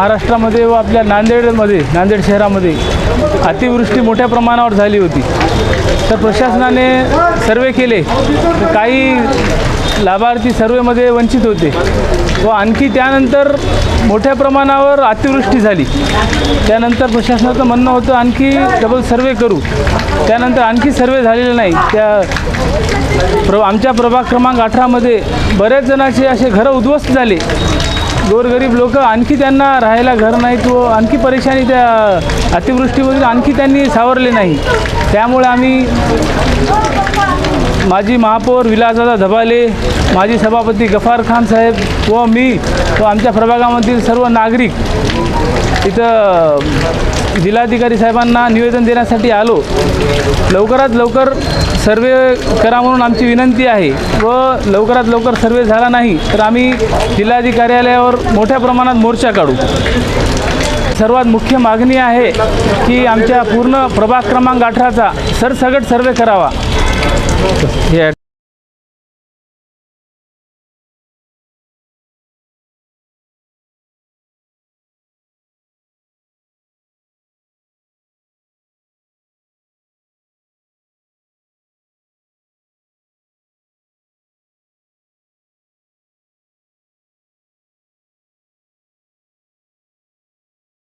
महाराष्ट्रामध्ये व आपल्या नांदेडमध्ये नांदेड शहरामध्ये अतिवृष्टी मोठ्या प्रमाणावर झाली होती. तर प्रशासनाने सर्वे केले. तर काही लाभार्थी सर्वेमध्ये वंचित होते. व आणखी त्यानंतर मोठ्या प्रमाणावर अतिवृष्टी झाली. त्यानंतर प्रशासनाचं म्हणणं होतं आणखी डबल सर्वे करू. त्यानंतर आणखी सर्वे झालेले नाही. त्या प्र आमच्या प्रभाग क्रमांक अठरामध्ये बऱ्याच जणांचे असे घरं उद्ध्वस्त झाले. गोरगरीब लोक आणखी त्यांना राहायला घर नाहीत व आणखी परेशानी त्या अतिवृष्टीमधून आणखी त्यांनी सावरले नाही. त्यामुळे आम्ही माजी महापौर विलासदादा धबाले माजी सभापती गफार खान साहेब व मी व आमच्या प्रभागामधील सर्व नागरिक इथं जिल्हाधिकारी साहेबांना निवेदन देण्यासाठी आलो. लवकरात लवकर सर्वे करा म्हणून आमची विनंती आहे व लवकरात लवकर सर्वे झाला नाही तर आम्ही जिल्हाधिकारी कार्यालयावर मोठ्या प्रमाणात मोर्चा काढू. सर्वात मुख्य मागणी आहे की आमच्या पूर्ण प्रभाग क्रमांक अठराचा सरसगट सर्वे करावा. Yeah.